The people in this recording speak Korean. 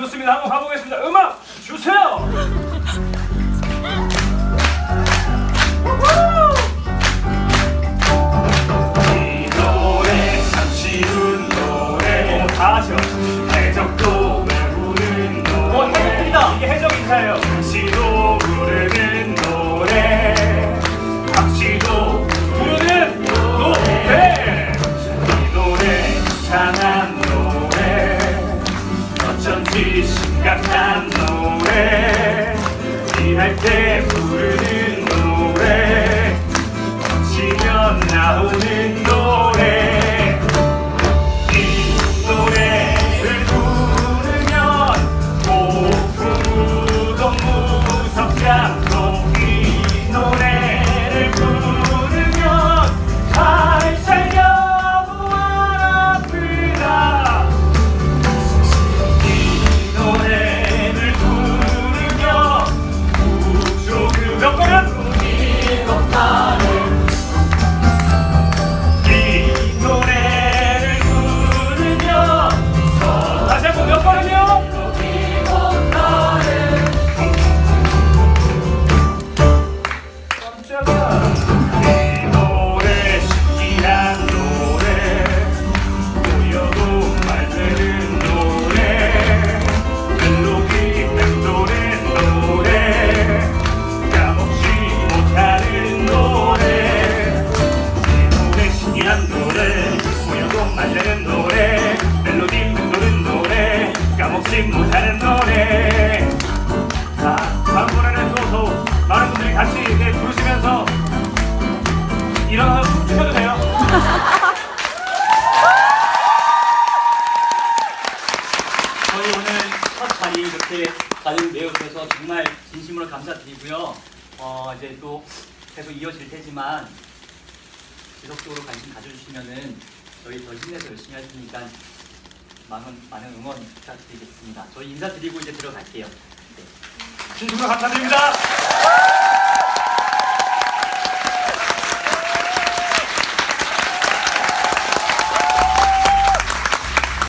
좋습니다. 한번 가보겠습니다. 음악 주세요. Tek tek 많이 이렇게 가정되어 주셔서 정말 진심으로 감사드리고요. 어, 이제 또 계속 이어질 테지만 지속적으로 관심 가져주시면은 저희 더 힘내서 열심히 할 테니까 많은, 많은 응원 부탁드리겠습니다. 저희 인사드리고 이제 들어갈게요. 네. 진심으로 감사드립니다.